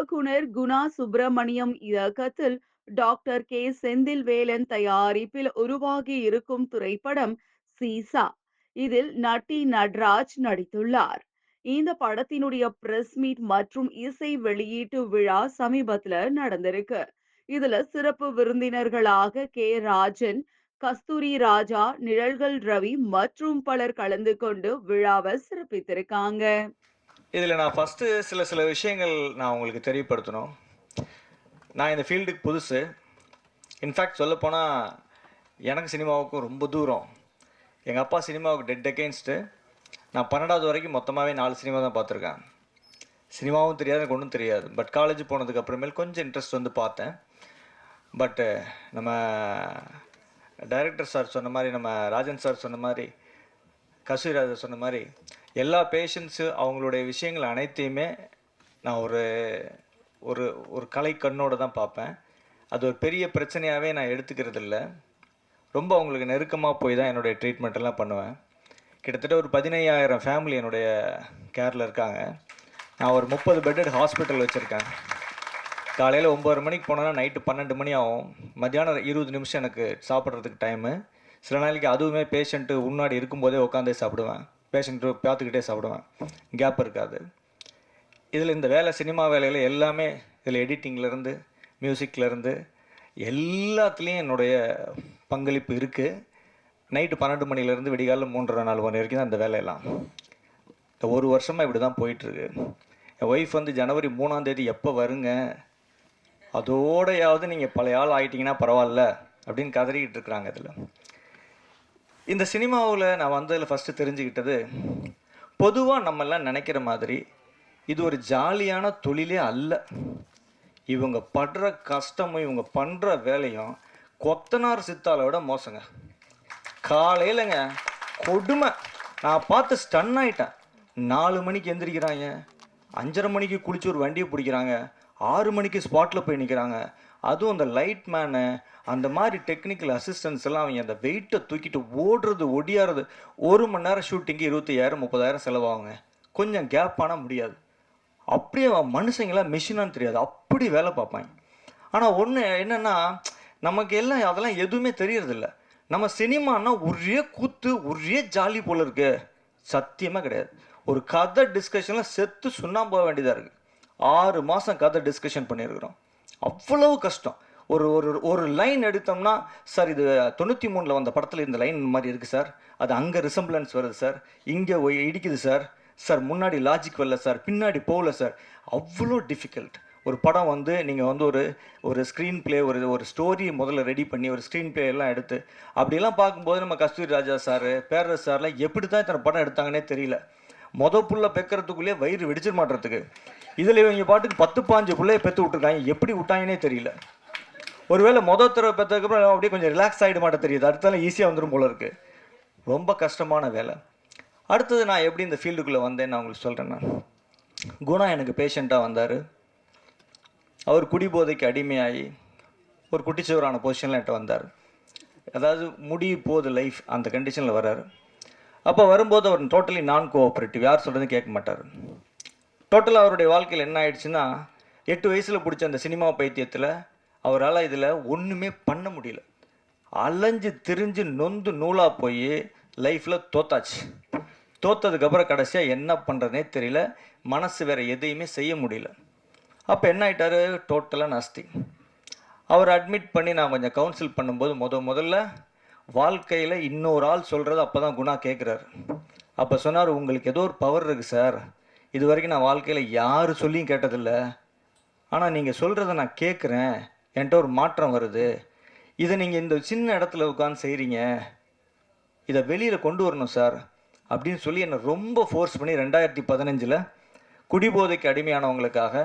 இயக்குனர் குணா சுப்பிரமணியம் இயக்கத்தில் doctor K. Senthilvelan தயாரிப்பில் உருவாகி இருக்கும் திரைப்படம் சீசா. இதில் நட்டி நட்ராஜ் நடித்துள்ளார். இந்த படத்தினுடைய பிரஸ் மீட் மற்றும் இசை வெளியீட்டு விழா சமீபத்துல நடந்திருக்கு. இதுல சிறப்பு விருந்தினர்களாக கே. ராஜன் கஸ்தூரி ராஜா நிழல்கள் ரவி மற்றும் பலர் கலந்து கொண்டு விழாவை சிறப்பித்திருக்காங்க. இதில் நான் ஃபஸ்ட்டு சில சில விஷயங்கள் நான் உங்களுக்கு தெரியப்படுத்தணும். நான் இந்த ஃபீல்டுக்கு புதுசு. இன்ஃபேக்ட் சொல்லப்போனால் எனக்கு சினிமாவுக்கும் ரொம்ப தூரம். எங்கள் அப்பா சினிமாவுக்கு டெட் அகெயின்ஸ்ட்டு நான் பன்னெண்டாவது வரைக்கும் மொத்தமாகவே நாலு சினிமா தான் பார்த்துருக்கேன். சினிமாவும் தெரியாது எனக்கு ஒன்றும் தெரியாது. பட் காலேஜ் போனதுக்கு அப்புறமேல் கொஞ்சம் இன்ட்ரெஸ்ட் வந்து பார்த்தேன். பட்டு நம்ம டைரக்டர் சார் சொன்ன மாதிரி நம்ம ராஜன் சார் சொன்ன மாதிரி கசூராஜா சொன்ன மாதிரி எல்லா பேஷண்ட்ஸு அவங்களுடைய விஷயங்கள் அனைத்தையுமே நான் ஒரு ஒரு ஒரு கலை கண்ணோடு தான் பார்ப்பேன். அது ஒரு பெரிய பிரச்சனையாகவே நான் எடுத்துக்கிறது இல்லை ரொம்ப அவங்களுக்கு நெருக்கமாக போய் தான் என்னுடைய ட்ரீட்மெண்ட்டெல்லாம் பண்ணுவேன். கிட்டத்தட்ட ஒரு பதினையாயிரம் ஃபேமிலி என்னுடைய கேரில் இருக்காங்க. நான் ஒரு முப்பது பெட்டட் ஹாஸ்பிட்டல் வச்சுருக்கேன். காலையில் ஒம்பது மணிக்கு போனோன்னா நைட்டு பன்னெண்டு மணி ஆகும். மத்தியானம் இருபது நிமிஷம் எனக்கு சாப்பிட்றதுக்கு டைமு சில நாளைக்கு அதுவுமே பேஷண்ட்டு முன்னாடி இருக்கும்போதே உட்காந்தே சாப்பிடுவேன். பேஷண்ட்டு பார்த்துக்கிட்டே சாப்பிடுவேன். கேப் இருக்காது. இதில் இந்த வேலை சினிமா வேலையில் எல்லாமே இதில் எடிட்டிங்லேருந்து மியூசிக்லேருந்து எல்லாத்துலேயும் என்னுடைய பங்களிப்பு இருக்குது நைட்டு பன்னெண்டு மணிலேருந்து விடிகாலில் மூன்றரை நாலு மணி வரைக்கும் தான் இந்த வேலையெல்லாம். ஒரு வருஷமாக இப்படி தான் போயிட்டுருக்கு. என் ஒய்ஃப் வந்து ஜனவரி மூணாந்தேதி எப்போ வருங்க? அதோடையாவது நீங்கள் பழைய ஆள் ஆகிட்டிங்கன்னா பரவாயில்ல அப்படின்னு கதறிக்கிட்டு இருக்கிறாங்க இதில். இந்த சினிமாவில் நான் வந்ததில் ஃபஸ்ட்டு தெரிஞ்சுக்கிட்டது பொதுவாக நம்மெல்லாம் நினைக்கிற மாதிரி இது ஒரு ஜாலியான தொழிலே அல்ல. இவங்க படுற கஷ்டமும் இவங்க பண்ணுற வேலையும் கொத்தனார் சித்தாலை விட மோசங்க. காலையிலங்க கொடுமை. நான் பார்த்து ஸ்டன் ஆயிட்டேன். நாலு மணிக்கு எந்திரிக்கிறாங்க அஞ்சரை மணிக்கு குளிச்சு ஒரு வண்டியை பிடிக்கிறாங்க ஆறு மணிக்கு ஸ்பாட்டில் போய் நிற்கிறாங்க அதுவும் அந்த லைட் மேனு அந்த மாதிரி டெக்னிக்கல் அசிஸ்டன்ஸ் எல்லாம் அவங்க அந்த வெயிட்டை தூக்கிட்டு ஓடுறது ஒடியாறது ஒரு மணி நேரம் ஷூட்டிங்கு இருபத்தையாயிரம் முப்பதாயிரம் செலவாகுங்க. கொஞ்சம் கேப் ஆனால் முடியாது. அப்படியே மனுஷங்களாம் மிஷினான்னு தெரியாது. அப்படி வேலை பார்ப்பாங்க. ஆனால் ஒன்று என்னென்னா நமக்கு எல்லாம் அதெல்லாம் எதுவுமே தெரியறதில்ல. நம்ம சினிமானா ஒரே கூத்து ஒரே ஜாலி போல் இருக்கு. சத்தியமாக கிடையாது. ஒரு கதை டிஸ்கஷனில் செத்து சுண்ணாம்பு போக வேண்டியதாக இருக்குது ஆறு மாதம் கதை டிஸ்கஷன் பண்ணியிருக்கிறோம். அவ்வளவு கஷ்டம். ஒரு ஒரு ஒரு லைன் எடுத்தோம்னா சார் இது தொண்ணூற்றி மூணில் வந்த படத்தில் இந்த லைன் மாதிரி இருக்குது சார் அது அங்கே ரிசம்பிளன்ஸ் வருது சார் இங்கே இடிக்குது சார் சார் முன்னாடி லாஜிக் வரல சார் பின்னாடி போகல சார் அவ்வளோ டிஃபிகல்ட் ஒரு படம் வந்து நீங்கள் வந்து ஒரு ஒரு ஸ்க்ரீன் ப்ளே ஒரு ஒரு ஸ்டோரி முதல்ல ரெடி பண்ணி ஒரு ஸ்க்ரீன் பிளே எல்லாம் எடுத்து அப்படிலாம் பார்க்கும்போது நம்ம கஸ்தூரி ராஜா சார் பேரரசு சார்லாம் எப்படி தான் இத்தனை படம் எடுத்தாங்கன்னே தெரியல. மொத புள்ள பெக்கிறதுக்குள்ளேயே வயிறு வெடிச்சிட மாட்டுறதுக்கு. இதில் இவங்க பாட்டுக்கு பத்து பாஞ்சு பிள்ளைய பெற்று விட்ருக்காங்க எப்படி விட்டாங்கன்னே தெரியல. ஒருவேளை மொதல் தடவை பெற்றதுக்கப்புறம் அப்படியே கொஞ்சம் ரிலாக்ஸ் ஆகிட மாட்டேன் தெரியுது. அடுத்தாலும் ஈஸியாக வந்துடும் போல இருக்குது ரொம்ப கஷ்டமான வேலை. அடுத்தது நான் எப்படி இந்த ஃபீல்டுக்குள்ளே வந்தேன்னு நான் உங்களுக்கு சொல்கிறேன் நான். குணா எனக்கு பேஷண்ட்டாக வந்தார். அவர் குடிபோதைக்கு அடிமையாகி ஒரு குட்டிச்சுவரான பொசிஷனில் என்கிட்ட வந்தார். அதாவது முடிய போகுது லைஃப் அந்த கண்டிஷனில் வர்றாரு அப்போ வரும்போது அவர் டோட்டலி நான் கோஆப்ரேட்டிவ் யார் சொல்கிறதும் கேட்க மாட்டார். டோட்டலாக அவருடைய வாழ்க்கையில் என்ன ஆயிடுச்சுன்னா எட்டு வயசில் பிடிச்ச அந்த சினிமா பைத்தியத்தில் அவரால் இதில் ஒன்றுமே பண்ண முடியல. அலைஞ்சு திரிஞ்சு நொந்து நூலாக போய் லைஃப்பில் தோத்தாச்சு. தோத்ததுக்கப்புறம் கடைசியாக என்ன பண்ணுறதுனே தெரியல. மனசு வேறு எதையுமே செய்ய முடியல. அப்போ என்ன ஆயிட்டாரு? டோட்டலாக நாஸ்தி. அவர் அட்மிட் பண்ணி நான் கொஞ்சம் கவுன்சில் பண்ணும்போது முத முதல்ல வாழ்க்கையில் இன்னொரு ஆள் சொல்கிறது அப்போ தான் குணா கேட்குறாரு அப்போ சொன்னார் உங்களுக்கு ஏதோ ஒரு பவர் இருக்குது சார் இது வரைக்கும் நான் வாழ்க்கையில் யார் சொல்லியும் கேட்டதில்லை. ஆனால் நீங்கள் சொல்கிறத நான் கேட்குறேன் என்கிட்ட ஒரு மாற்றம் வருது. இதை நீங்கள் இந்த சின்ன இடத்துல உட்காந்து செய்கிறீங்க இதை வெளியில் கொண்டு வரணும் சார் அப்படின்னு சொல்லி என்னை ரொம்ப ஃபோர்ஸ் பண்ணி ரெண்டாயிரத்தி பதினஞ்சில் குடிபோதைக்கு அடிமையானவங்களுக்காக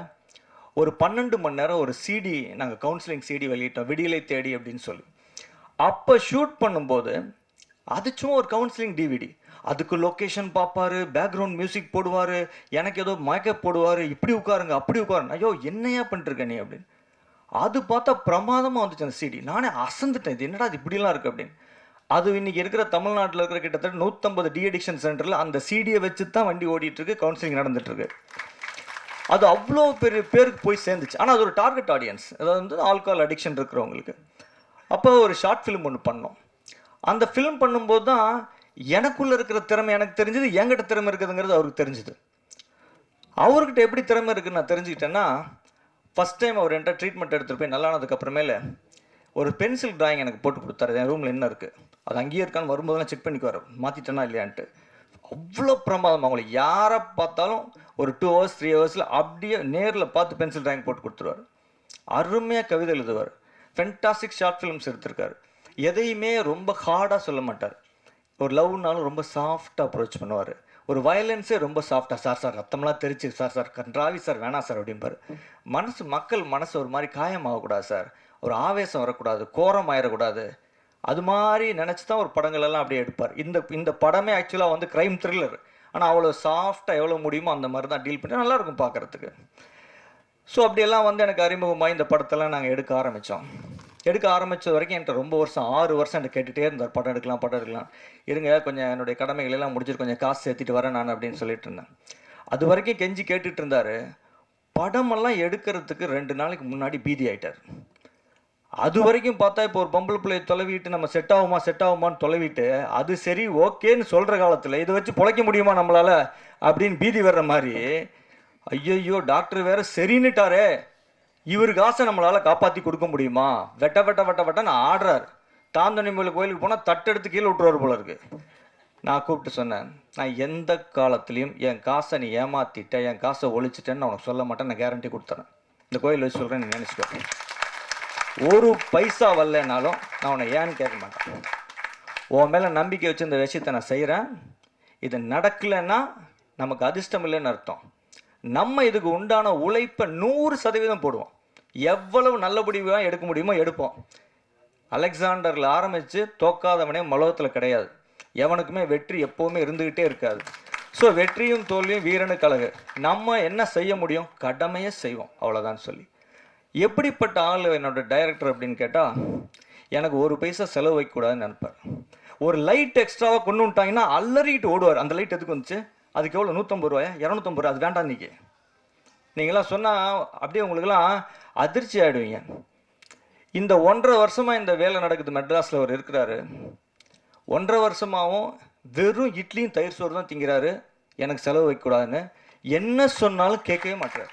ஒரு பன்னெண்டு மணி நேரம் ஒரு சிடி நாங்கள் கவுன்சிலிங் சிடி வெளியிட்டோம். விடியலை தேடி அப்படின்னு சொல்லி. அப்போ ஷூட் பண்ணும்போது அது சும்மா ஒரு கவுன்சிலிங் டிவிடி அதுக்கு லொக்கேஷன் பார்ப்பாரு பேக்ரவுண்ட் மியூசிக் போடுவார் எனக்கு ஏதோ மேக்கப் போடுவார் இப்படி உட்காருங்க அப்படி உட்காருங்க. ஐயோ என்னையா பண்ணிருக்க நீ அப்படின்னு. அது பார்த்தா பிரமாதமாக வந்துச்சு அந்த சிடி நானே அசந்துட்டேன் இது என்னடா இது இப்படிலாம் இருக்குது அப்படின்னு. அது இன்றைக்கி இருக்கிற தமிழ்நாட்டில் இருக்கிற கிட்டத்தட்ட நூற்றம்பது டிஎடிக்ஷன் சென்டரில் அந்த சிடியை வச்சு தான் வண்டி ஓடிட்டுருக்கு கவுன்சிலிங் நடந்துகிட்ருக்கு அது அவ்வளோ பெரிய பேருக்கு போய் சேர்ந்துச்சு. ஆனால் அது ஒரு டார்கெட் ஆடியன்ஸ் அதாவது வந்து ஆல்கஹால் அடிக்ஷன் இருக்கிறவங்களுக்கு. அப்போ ஒரு ஷார்ட் ஃபிலிம் ஒன்று பண்ணோம். அந்த ஃபிலிம் பண்ணும்போது தான் எனக்குள்ளே இருக்கிற திறமை எனக்கு தெரிஞ்சது என்கிட்ட திறமை இருக்குதுங்கிறது அவருக்கு தெரிஞ்சுது. அவர்கிட்ட எப்படி திறமை இருக்குன்னு நான் தெரிஞ்சுக்கிட்டேன்னா ஃபஸ்ட் டைம் அவர் என்கிட்ட ட்ரீட்மெண்ட் எடுத்துகிட்டு போய் நல்லானதுக்கப்புறமேல ஒரு பென்சில் டிராயிங் எனக்கு போட்டு கொடுத்தாரு. என் ரூமில் என்ன இருக்குது அது அங்கேயே இருக்கான்னு வரும்போதெல்லாம் செக் பண்ணிக்குவார். மாற்றிட்டேனா இல்லையான்ட்டு. அவ்வளோ பிரமாதம் அவங்களை யாரை பார்த்தாலும் ஒரு டூ ஹவர்ஸ் த்ரீ ஹவர்ஸில் அப்படியே நேரில் பார்த்து பென்சில் டிராயிங் போட்டு கொடுத்துருவார். அருமையாக கவிதை எழுதுவார். ஃபென்டாஸ்டிக் ஷார்ட் ஃபிலிம்ஸ் எடுத்திருக்காரு. எதையுமே ரொம்ப ஹார்டாக சொல்ல மாட்டார். ஒரு லவ்னாலும் ரொம்ப சாஃப்டாக அப்ரோச் பண்ணுவார். ஒரு வயலன்ஸே ரொம்ப சாஃப்டாக சார் சார் ரத்தம்லாம் தெரிச்சு சார் சார் கன்றாவி சார் வேணாம் சார் அப்படிம்பார். மனசு மக்கள் மனசு ஒரு மாதிரி காயமாகக்கூடாது சார். ஒரு ஆவேசம் வரக்கூடாது கோரம் ஆயிடக்கூடாது அது மாதிரி நினச்சி தான் ஒரு படங்களெல்லாம் அப்படியே எடுப்பார். இந்த இந்த படமே ஆக்சுவலாக வந்து க்ரைம் த்ரில்லர் ஆனால் அவ்வளோ சாஃப்டாக எவ்வளோ முடியுமோ அந்த மாதிரி தான் டீல் பண்ணி நல்லா இருக்கும் பார்க்குறதுக்கு. ஸோ அப்படியெல்லாம் வந்து எனக்கு அறிமுகமாக இந்த படத்தெல்லாம் நாங்கள் எடுக்க ஆரம்பித்தோம் எடுக்க ஆரம்பித்த வரைக்கும் என்கிட்ட ரொம்ப வருஷம் ஆறு வருஷம் என்கிட்ட கேட்டுகிட்டே இருந்தார். படம் எடுக்கலாம் படம் எடுக்கலாம். இருங்க கொஞ்சம் என்னுடைய கடமைகள் எல்லாம் முடிச்சிட்டு கொஞ்சம் காசு சேர்த்துட்டு வரேன் நான் அப்படின்னு சொல்லிட்டு இருந்தேன். அது வரைக்கும் கெஞ்சி கேட்டுட்டு இருந்தார். படமெல்லாம் எடுக்கிறதுக்கு ரெண்டு நாளைக்கு முன்னாடி பீதி ஆயிட்டார். அது வரைக்கும் பார்த்தா இப்போ ஒரு பொம்பளை பிள்ளையை தொலைவிட்டு நம்ம செட் ஆகுமா செட் ஆகுமான்னு தொலைவிட்டு அது சரி ஓகேன்னு சொல்கிற காலத்தில் இதை வச்சு பிழைக்க முடியுமா நம்மளால் அப்படின்னு பீதி வர்ற மாதிரி ஐயையோ டாக்டர் வேற சரின்னுட்டாரே இவர் காசை நம்மளால் காப்பாற்றி கொடுக்க முடியுமா? வெட்ட வெட்ட வெட்ட வெட்டன்னு ஆடுறார். தாந்தனி கோயிலுக்கு போனால் தட்டெடுத்து கீழே விட்டுருவார் போல இருக்கு. நான் கூப்பிட்டு சொன்னேன் நான் எந்த காலத்துலேயும் என் காசை நீ ஏமாத்திட்ட என் காசை ஒழிச்சிட்டேன்னு நான் உனக்கு சொல்ல மாட்டேன் நான் கேரண்டி கொடுத்துறேன். இந்த கோயில் வச்சு சொல்கிறேன் நீ நினச்சிக்கோ. ஒரு பைசா வரலனாலும் நான் உன்னை ஏன்னு கேட்க மாட்டேன். உன் மேலே நம்பிக்கை வச்சு இந்த விஷயத்தை நான் செய்கிறேன் இது நடக்கலைன்னா நமக்கு அதிர்ஷ்டம் இல்லைன்னு அர்த்தம். நம்ம இதுக்கு உண்டான உழைப்பை நூறு சதவீதம் போடுவோம். எவ்வளவு நல்லபடியாக எடுக்க முடியுமோ எடுப்போம். அலெக்சாண்டரில் ஆரம்பித்து தோக்காதவனே மலோகத்தில் கிடையாது. எவனுக்குமே வெற்றி எப்போவுமே இருந்துக்கிட்டே இருக்காது. ஸோ வெற்றியும் தோல்வியும் வீரனுக்கு அழகு. நம்ம என்ன செய்ய முடியும்? கடமையை செய்வோம். அவ்வளோதான் சொல்லி. எப்படிப்பட்ட ஆள் என்னோட டைரக்டர் அப்படின்னு கேட்டால் எனக்கு ஒரு பைசா செலவு வைக்கக்கூடாதுன்னு நினைப்பார். ஒரு லைட் எக்ஸ்ட்ராவாக கொண்டு வந்துட்டாங்கன்னா அலறிட்டு ஓடுவார். அந்த லைட் எதுக்கு வந்துச்சு? அதுக்கு எவ்வளோ நூற்றம்பது ரூபாயா? இரநூத்தம்பது ரூபா. அது வேண்டாம் இன்றைக்கி நீங்களாம் சொன்னால் அப்படியே உங்களுக்கெல்லாம் அதிர்ச்சி ஆகிடுவீங்க இந்த ஒன்றரை வருஷமாக இந்த வேலை நடக்குது. மெட்ராஸில் அவர் இருக்கிறாரு. ஒன்றரை வருஷமாகவும் வெறும் இட்லியும் தயிர் சோறு தான் திங்கிறாரு. எனக்கு செலவு வைக்கக்கூடாதுன்னு. என்ன சொன்னாலும் கேட்கவே மாட்டார்.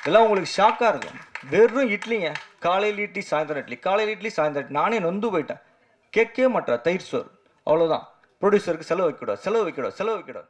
இதெல்லாம் உங்களுக்கு ஷாக்காக இருக்கும். வெறும் இட்லிங்க. காலையில் இட்லி சாயந்தரம் இட்லி. காலையில் இட்லி சாயந்தரம் இட்லி. நானே நொந்து போயிட்டேன். கேட்கவே மாட்டார் தயிர் சோறு. அவ்வளோதான் ப்ரொடியூசருக்கு செலவு வைக்கக்கூடாது. செலவு வைக்கக்கூடாது. செலவு வைக்கக்கூடாது.